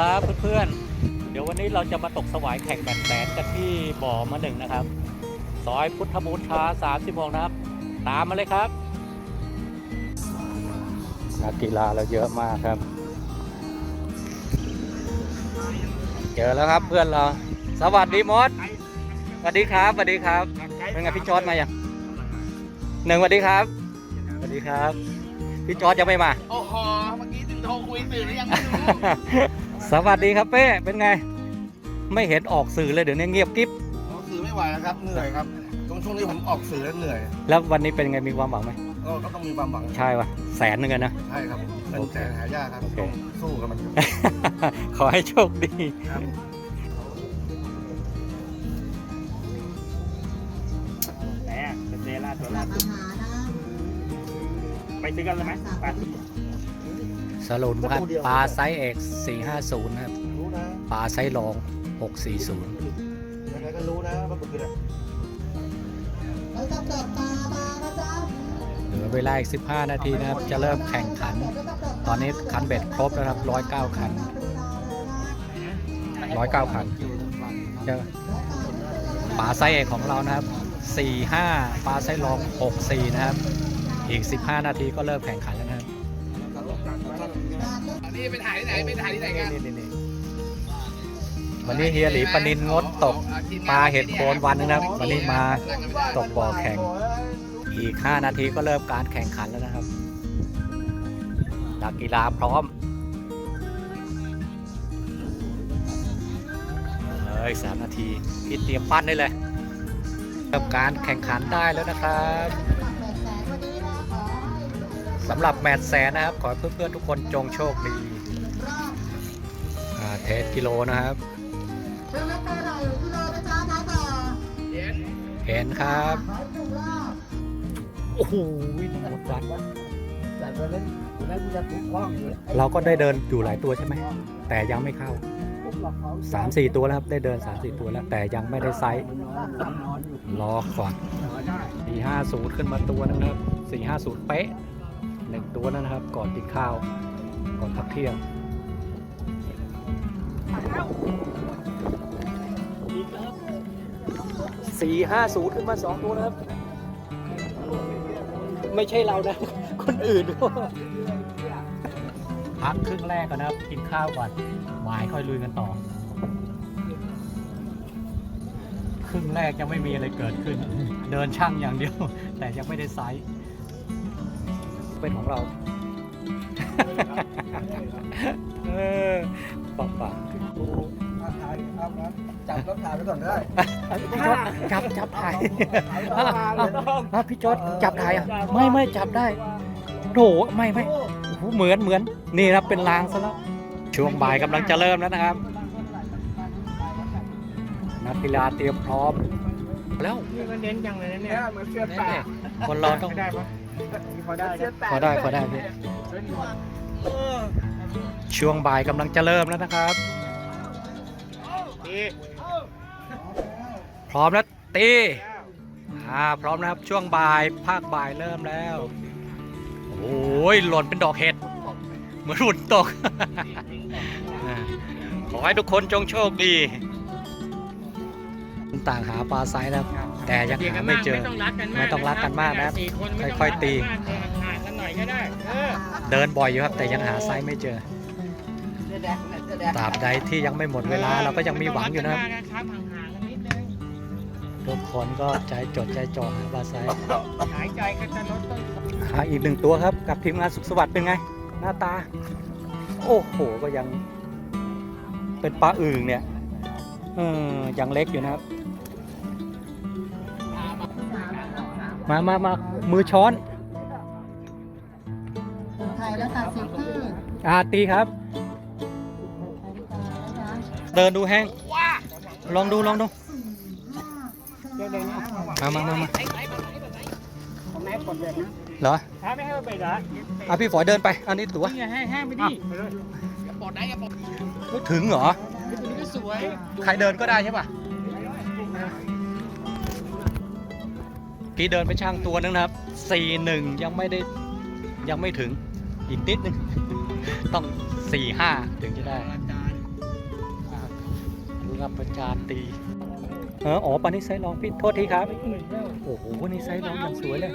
ครับเพื่อนๆ เดี๋ยววันนี้เราจะมาตกสวายแข่งแบดแสนกันที่บ่อมาหนึ่งนะครับ ซอยพุทธบูชา36นะครับ ตามมาเลยครับนักกีฬาเราเยอะมากครับ เจอแล้วครับเพื่อนเรา สวัสดีมดสวัสดีครับสวัสดีครับเป็นไงพี่จอร์ดมายังหนึ่งสวัสดีครับสวัสดีครับ พี่จอร์ดยังไม่มา โอ้โห เมื่อกี้ถึงโทรคุยสื่อหรือยังไม่รู้ สวัสดีครับเป้เป็นไง ไม่เห็นออกสื่อเลยเดี๋ยวนี้เงียบกิ๊บออกสื่อไม่ไหวแล้วครับเหนื่อยครับตรงช่วงนี้ผมออกสื่อแล้วเหนื่อยแล้ววันนี้เป็นไงมีความหวังไหมก็ก็ต้องมีความหวังใช่ปะแสนหนึ่งอะนะ ใช่ครับเงินแสนหายากครับโอเค ต้องสู้กับมันขอให้โชคดี ครับ แหมเป็นเซล่าตัวล่าสุดไปซื้อกันเลยไหมไป สรุปครับปลาไซส์เอก450นะครับรู้นะปลาไซส์รอง 640 ยังไงก็รู้นะว่าบึกเนี่ยเหลือเวลาอีก 15 นาทีนะครับ จะเริ่มแข่งขัน ตอนนี้คันเบ็ดครบแล้วครับ 109 คัน 109 คันเจอปลาไซส์เอกของเรานะครับ 45 ปลาไซส์รอง 64 นะครับ อีก 15 นาทีก็เริ่มแข่งขันแล้ว นี่ไปถ่ายที่ไหนไปถ่ายที่ไหนกันวันนี้เฮียหลีปนินงดตกปลาเห็ดโคนวันนึงนะครับ วันนี้มาตกบ่อแข่ง อีก 5 นาทีก็เริ่มการแข่งขันแล้วนะครับนักกีฬาพร้อมเลยสามนาทีพี่เตรียมปั้นได้เลยเริ่มการแข่งขันได้แล้วนะครับ สำหรับแมตช์แสนนะครับ ขอให้เพื่อนๆทุกคนจงโชคดีอ่าเทสกิโลนะครับเห็นครับ โอ้โหหมดวันแต่ตอนนั้นตอนนั้นกูจะถูกคล้องอยู่เราก็ได้เดินอยู่หลายตัวใช่ไหม แต่ยังไม่เข้าปุ๊บหลอกเขา3 4ตัวแล้วครับ ได้เดิน3 4ตัวแล้ว แต่ยังไม่ได้ไซส์นอนอยู่รอก่อน450ขึ้นมาตัวนึงนะครับ450เป๊ะ หนึ่งตัวนั่นนะครับ ก่อนกินข้าว ก่อนพักเที่ยง450ขึ้นมา2ตัวนะครับ ไม่ใช่เรานะ คนอื่นพักครึ่งแรกก่อนนะครับ กินข้าวก่อนบ่ายค่อยลุยกันต่อ ครึ่งแรกยังไม่มีอะไรเกิดขึ้น เดินช่างอย่างเดียว แต่ยังไม่ได้ไซส์ เป็นของเราเออปะปะถ่ายเอาครับจับแล้วถ่ายไปก่อนได้พี่จอดจับจับถ่ายอะอะอะพี่จอดจับถ่ายอะไม่ไม่จับได้โถไม่ไม่โอ้โหเหมือนเหมือนนี่ครับเป็นลางซะแล้วช่วงบ่ายกำลังจะเริ่มแล้วนะครับนักกีฬาเตรียมพร้อมแล้วนี่ก็เน้นจังเลยนะเนี่ยเหมือนเสื้อแตกคนเราต้องไม่ได้ปะ พอได้เสื้อนะแตกพอได้พอได้พี่ช่วงบ่ายกำลังจะเริ่มแล้วนะครับดีพร้อมแล้วตีอ่าพร้อมนะครับช่วงบ่ายภาคบ่ายเริ่มแล้วโอ้ยหล่นเป็นดอกเห็ดเหมือนหุ่นตกอ่าขอให้ทุกคนจงโชคดี ต่างหาปลาไซส์นะครับ แต่ยังหาไม่เจอ ไม่ต้องรัดกันมากไม่ต้องรัดกันมากนะครับสี่คนไม่ต้งค่อยๆตี รัดกันมากห่างๆกันหน่อยก็ได้เออเดินบ่อยอยู่ครับ แต่ยังหาไซส์ไม่เจอเสื้อแดงเสื้อแดงตราบใดที่ยังไม่หมดเวลาเราก็ยังมีหวังอยู่นะครับ ไม่ต้งดกันมากนะครับห่างๆกันนิดนึงทุกคนก็ใจจดใจจ่อหาปลาไซส์หายใจก็จะลดต้นหาอีกหนึ่งตัวครับ กับทีมงานสุขสวัสดิ์เป็นไง หน้าตา โอ้โหก็ยัง เป็นปลาอึ่งเนี่ยเออยังเล็กอยู่นะครับ มามามามือช้อนไทยแล้วตัดสินคืออาตีครับ เดินดูแห้ง ลองดูลองดูมามามามาแม่กดเลยนะเหรอถ้าไม่ให้มันไปเหรออะพี่ฝอยเดินไป อันนี้ตัวนี่ไงให้แห้งไปดิปลดได้อย่าปลดไม่ถึงเหรอตัวนี้ก็สวยใครเดินก็ได้ใช่ป่ะ กี้เดินไปช่างตัวนึงนะครับสี่หนึ่งยังไม่ได้ยังไม่ถึงอีกนิดนึง ต้องสี่ห้าถึงจะได้อาจารย์รับประจานตีเอออ๋อปลานี่ไซส์ลองพี่โทษทีครับ โอ้โหนี่ไซส์ลองอย่างสวยเลย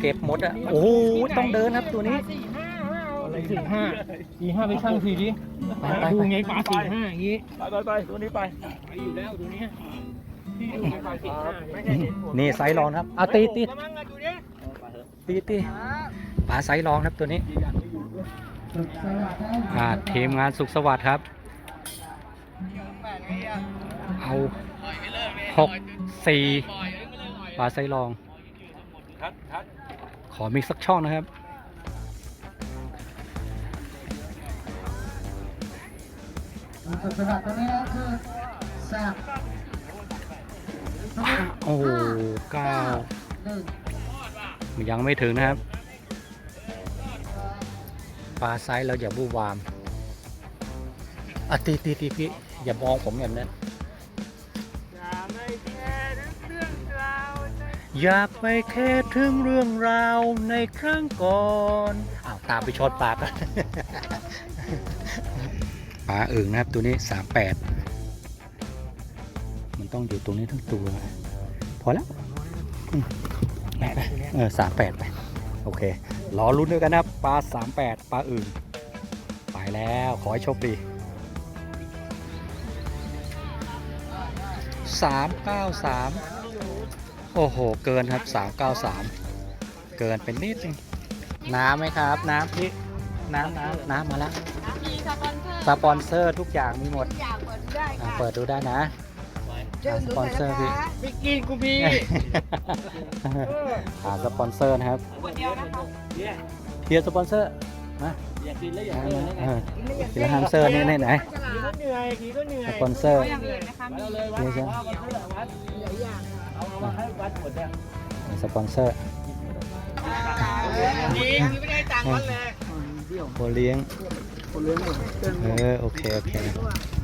เก็บหมดอะ โอ้โหต้องเดินครับตัวนี้อะไรสี่ห้าสี่ห้าไปช่างทีดิไปไปดูไปไงปลาสี่ห้าอย่างงี้ ไปไปไปตัวนี้ไป ไปอยู่แล้วตัวเนี้ ยที่ดูไงปลาสี่ห้าไม่ใช่เห็นผลนี่ไซส์ลองครับเอาตีตีกำลังอะดูดิตีตีปลาไซส์ลองครับตัวนี้อ่าทีมงานสุขสวัสดิ์ครับ เอาหกสี่ปลาไซส์ลอง ขอมีสักช่องนะครับสำหรับตัวนี้ก็คือสาม โอ้โหเก้าหนึ่งยังไม่ถึงนะครับ ปลาไซส์เราอย่าบูบวามอะตีตีตีพี่ อย่ามองผมแบบนั้นอย่าไม่แค่เรื่องราวในอยากไปแค่ถึงเรื่องราวในครั้งก่อนอ้าวตามไปชดปลากันปลาอึ่งนะครับตัวนี้สามแปด ต้องอยู่ตรงนี้ทั้งตัว พอแล้วอืมไปไปเออสามแปดไป โอเครอลุ้นด้วยกันนะครับปลาสามแปดปลาอึ่งไปแล้วขอให้โชคดีสามเก้าสามโอ้โห เกินครับ393เกินเป็นนิดนึงน้ำไหมครับ น้ำพี่น้ำน้ำน้ำมาแล้วมีสปอนเซอร์สปอนเซอร์ทุกอย่างมีหมดทุกอย่างเปิดได้อะค่ะเปิดดูได้นะ เจอหนูสปอนเซอร์พี่ไม่กินกูพี่อ่าสปอนเซอร์นะครับคนเดียวนะคะเฮียสปอนเซอร์มาอยากกินแล้วอยากเอเลิอกแล้วไงเออทีละฮัมสเตอร์นี่ไหนไหนขี่ก็เหนื่อยขี่ก็เหนื่อยสปอนเซอร์อย่างอื่นนะคะมีเลยวัดนี่ใช่ไหมวัดเพื่อวัดหลายอย่างเอามาให้วัดหมดเนี่ยสปอนเซอร์นี่ไม่ได้ตังค์วันเลยโอเลี้ยงเออโอเคโอเคส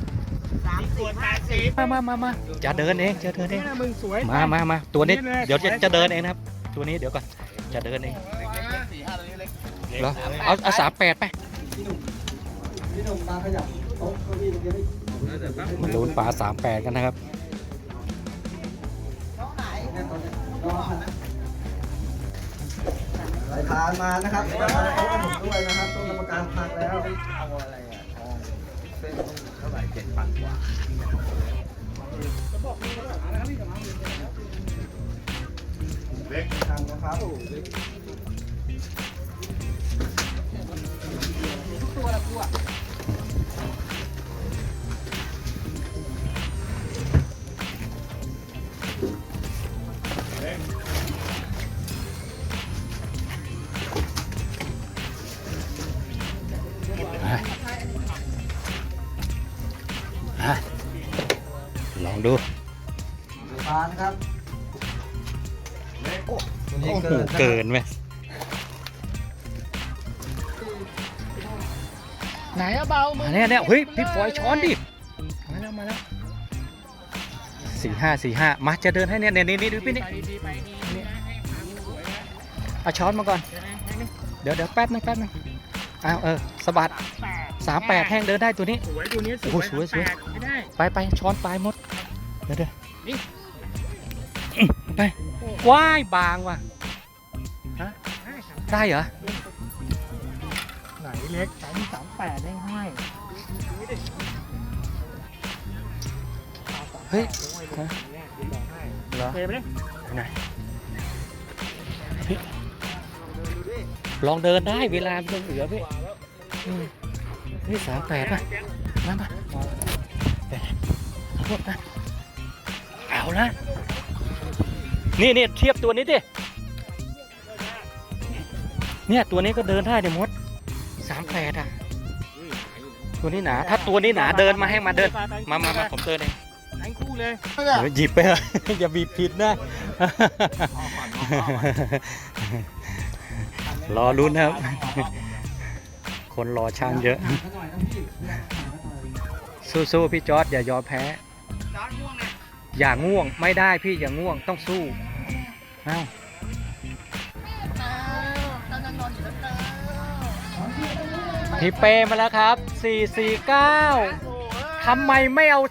ามขสิวบดแปดสิบมามามามาจะเดินเองจะเดินเอนี่งนะมึงสวยมามามาตัวนี้นี่เลยเดี๋ยวจะสวยจะเดินเองนะครับ ตัวนี้เดี๋ยวก่อนจะเดินเองสี่ห้าตัวนี้เล็กเหรอเอาเอาสามแปดไปพี่หนุ่มมาขยับโต๊ะเก้าอี้ตรงนี้มาลุ้นปลาสามแปดกันนะครับสายทานมานะครับมาทานโต๊ะให้ผมด้วยนะครับโต๊ะกรรมการพักแล้วเอาอะไรอะทองเส้น เท่าไหร่เจ็ดพันกว่าเล็กทำนะครับ โอ้โอ้โหเกินไหมไหนอะเบามึมางเนี่ยเนี่ยเฮ้ยพี่ปล่อยช้อนดิมาแล้วมาแล้วสี่ห้าสี่ห้ามาจะเดินให้เนี่ยเนี่ยนี่นี่ดูพี่นี่ไปดีๆไปนี่นะให้ความสวยนะเอาช้อนมาก่อน เดี๋ยวเดี๋ยวแป๊บนึงแป๊บนึงอ้าวเออสะบัดแปดสามแปดแห้งเดินได้ตัวนี้สวยตัวนี้สโอ้โหวยสวยสวยแปดไม่ได้ไปไปช้อนปลายมดเดี๋ยวเดี๋ยวนี่อื้อไป ว้ายบางว่ะได้ครับได้เหรอ ไหนเล็กสามสามแปดได้ให้เฮ้ยฮะเหรอเทไปเลยไหนเฮ้ยลองเดินได้เวลามันเหลือพี่อืมนี่สามแปดป่ะมามาไปเอาพวกนะเอาละ นี่นี่เทียบตัวนี้ดิ เนี่ยตัวนี้ก็เดินได้เดี๋ยวมดสามแปดอะ ตัวนี้หนา ถ้าตัวนี้หนาเดินมาให้มาเดิน มามามาผมเดินเองทั้งคู่เลยเดี๋ยวหยิบไปเถอะอย่าบีบผิดนะ รอลุ้นครับ คนรอช่างเยอะ สู้ๆพี่จอร์ดอย่ายอมแพ้ อย่างง่วงไม่ได้พี่อย่างง่วงต้องสู้เอ้าพี่เปมาแล้วครับ 449ทำไมไม่เอา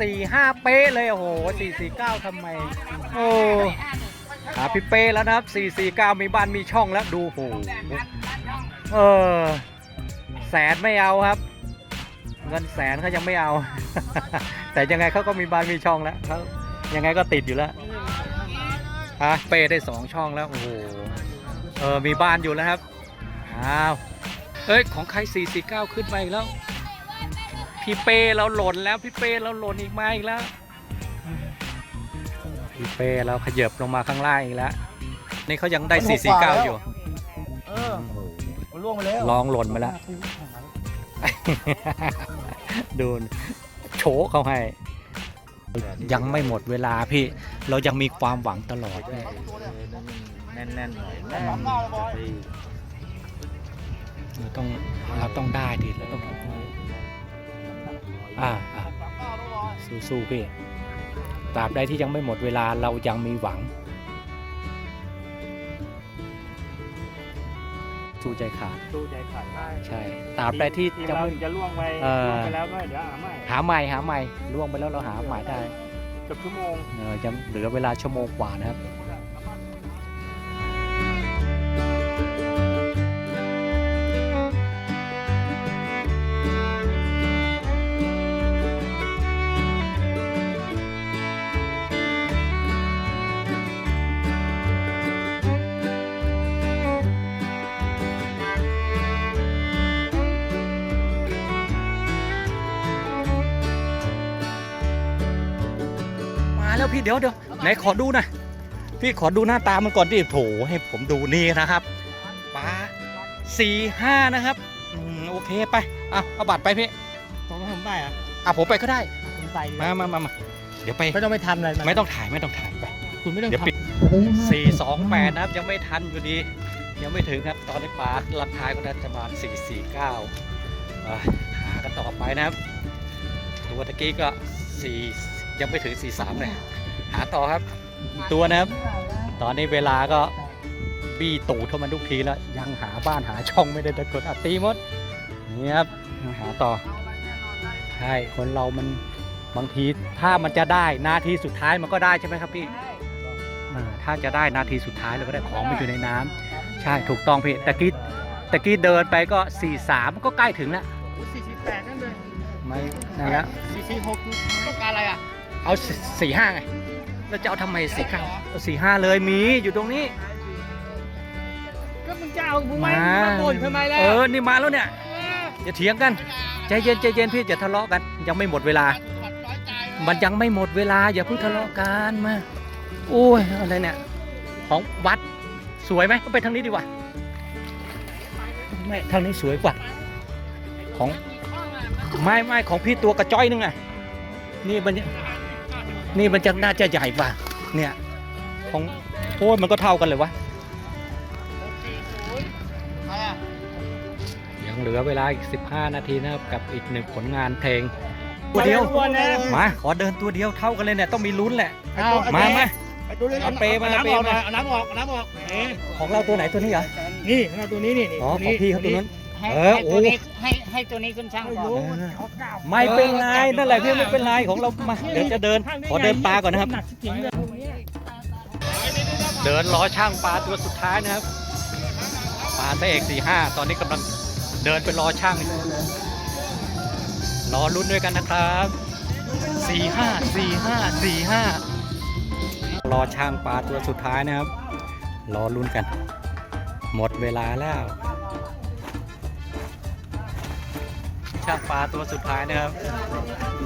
สี่ห้าเป๊ะเลยโอ้โหสี่สี่เก้าทำไม โอ้หาพี่เป้แล้วนะครับสี่สี่เก้ามีบ้านมีช่องแล้วดูโอ้โหเออ แสนไม่เอาครับ เงินแสนเขายังไม่เอา แต่ยังไงเขาก็มีบ้านมีช่องแล้วเขายังไงก็ติดอยู่แล้ว ฮะเป้ได้สองช่องแล้ว โอ้โห เออ มีบ้านอยู่แล้วครับ อ้าว เอ้ย ของใคร 449 ขึ้นไปอีกแล้ว พี่เป้เราหล่นแล้ว พี่เป้เราหล่นอีกมาอีกแล้ว พี่เป้เราขยับลงมาข้างล่างอีกแล้ว นี่เขายังได้ 449 อยู่ เออมันล่วงไปแล้วลองหล่นมาแล้ว โดนโฉเขาให้ ยังไม่หมดเวลาพี่ เรายังมีความหวังตลอด แน่นๆหน่อยแน่นเราต้องเราต้องได้ดิเราต้องอ่าอ่าสู้ๆพี่ตราบใดที่ยังไม่หมดเวลาเรายังมีหวัง สู้ใจขาดตู้ใจขาดได้ใช่ตราบใดที่ที่ยังเราไม่จะล่วงไปเออ ล่วงไปแล้วก็เดี๋ยวหาใหม่หาใหม่หาใหม่ล่วงไปแล้วเราหาใหม่ได้เกือบชั่วโมงเออยังเหลือเวลาชั่วโมงกว่านะครับ พี่เดี๋ยวเดี๋ยวไหนขอดูหน่อยพี่ขอดูหน้าตามันก่อนดิโถให้ผมดูนี่นะครับปลาสี่ห้านะครับอืมโอเคไปเอาเอาบัตรไปพี่ผมผมไปอะอะผมไปก็ได้ผมไปมามามามาเดี๋ยวไป ไม่ต้องไปทำอะไรไม่ต้องถ่ายไม่ต้องถ่ายไป คุณไม่ต้องเดี๋ยวทำ ปิดสี่สองแปดนะครับ ยังไม่ทันอยู่ดี ยังไม่ถึงครับ ตอนนี้ปลาราคาก็น่าจะประมาณสี่สี่เก้าหากันต่อไปนะครับ ตัวตะกี้ก็สี่ยังไม่ถึงสี่สามเลย หาต่อครับตัวนะครับ ตอนนี้เวลาก็บี้ตูดเข้ามาทุกทีแล้ว ยังหาบ้านหาช่องไม่ได้ตะกดอัดตีหมดนี่ครับหาต่อใช่คนเรามันบางทีถ้ามันจะได้นาทีสุดท้ายมันก็ได้ใช่ไหมครับพี่อ่าถ้าจะได้นาทีสุดท้ายเราก็ได้ของมันอยู่ในน้ำใช่ถูกต้องพี่ตะกี้ตะกี้เดินไปก็4ี่สามก็ใกล้ถึงแล้วสี่สิบแปดนั่นเลยไม่นั่นแล้วสี่สิบหกต้องการอะไรอะเอาสี่ห้าไง แล้วจะเอาทำไมสี่เก้าสี่ห้าเลยมีอยู่ตรงนี้ ก็มึงจะเอากูไหมมามาบ่นทำไมล่ะเออนี่มาแล้วเนี่ยอย่าเถียงกันใจเย็นใจเย็นพี่อย่าทะเลาะกัน ยังไม่หมดเวลา มันยังไม่หมดเวลา อย่าเพิ่งทะเลาะกันมาโอ้ยอะไรเนี่ยของวัดสวยไหมก็ไปทางนี้ดีกว่าไม่ทางนี้สวยกว่า ของไม่ไม่ของพี่ตัวกระจ้อยนึงอะนี่มัน นี่มันจะน่าจะใหญ่กว่าเนี่ยของโอ้ยมันก็เท่ากันเลยวะยังเหลือเวลาอีก 15 นาทีนะครับกับอีกหนึ่งผลงานเพลงตัวเดียวมาขอเดินตัวเดียวเท่ากันเลยเนี่ยต้องมีลุ้นแหละมามาไอ้ตัวนี้เอาเปมาน้ำเปออกมาเอาน้ำออกเอาน้ำออกเอ๊ะของเราตัวไหนตัวนี้เหรอนี่เอาตัวนี้นี่นี่อ๋อของพี่เขาตัวนั้น ให้เออให้โอ้ตัวนี้ให้ให้ตัวนี้ขึ้นช่างก่อนไม่เป็นไรนั่นแหละพี่ไม่เป็นไรของเรามาเดี๋ยวจะเดินขอเดินปลาก่อนนะครับหนักจริงเลยเดินรอช่างปลาตัวสุดท้ายนะครับปลาเสเอกสี่ห้าตอนนี้กำลังเดินไปรอช่างอยู่รอลุ้นด้วยกันนะครับสี่ห้าสี่ห้าสี่ห้ารอช่างปลาตัวสุดท้ายนะครับรอลุ้นกัน หมดเวลาแล้ว ช่างปลาตัวสุดท้ายนะครับ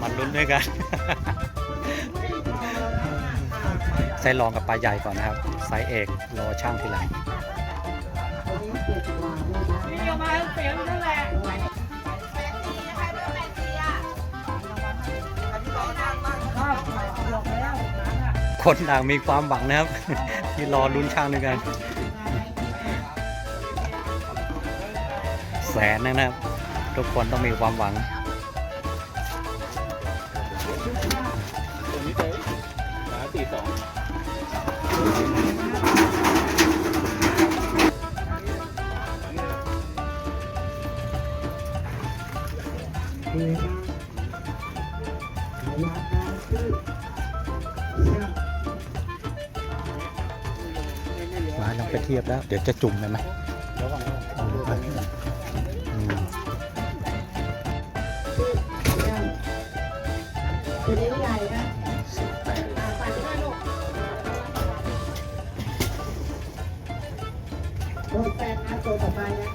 มาลุ้นด้วยกัน ไซส์รองกับปลาใหญ่ก่อนนะครับ ไซส์เอกรอช่างทีหลังคนต่างมีความหวังนะครับ ที่รอลุ้นช่างด้วยกัน แสนนะครับ ทุกคนต้องมีความหวังมาลองไปเทียบแล้ว เดี๋ยวจะจุ่มเลยไหม ตัวนี้ใหญ่นะสิบแปดอ่าไปด้วยลูกโดนแปดนะตัวต่อไปนะ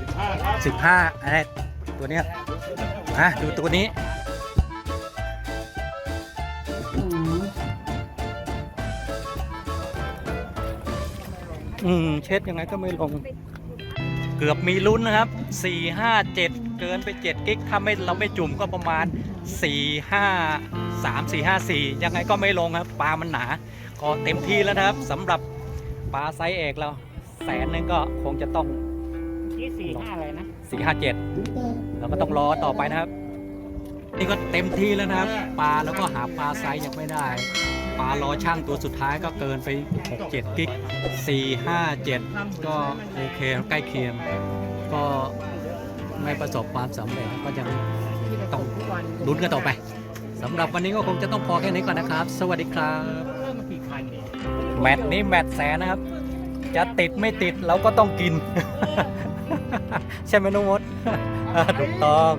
สิบห้าสิบห้าอะไรตัวเนี้ยอะดูตัวนี้ อืมเช็ดยังไงก็ไม่ลง เกือบมีลุ้นนะครับ 4 5 7 เกินไป 7 กิกถ้าไม่เราไม่จุ่มก็ประมาณ 4 5 3 4 5 4 ยังไงก็ไม่ลงครับ ปลามันหนา ก็เต็มที่แล้วนะครับสำหรับปลาไซส์เอกเราแสนนึงก็คงจะต้องที่สี่ห้าอะไรนะ4 5 7เราก็ต้องรอต่อไปนะครับ นี่ก็เต็มที่แล้วนะครับ ปลาแล้วก็หาปลาไซส์ยังไม่ได้ ปลารอช่างตัวสุดท้ายก็เกินไป 6 7 กิก 4 5 7 ก็โอเคใกล้เคียง ก็ไม่ประสบความสำเร็จก็ยังต้องลุ้นกันต่อไปสำหรับวันนี้ก็คงจะต้องพอแค่นี้ก่อนนะครับ สวัสดีครับเริ่มมากี่คันเนี่ยแมตช์นี้แมตช์แสนนะครับ จะติดไม่ติดเราก็ต้องกิน ใช่ไหมน้องมดถูกต้อง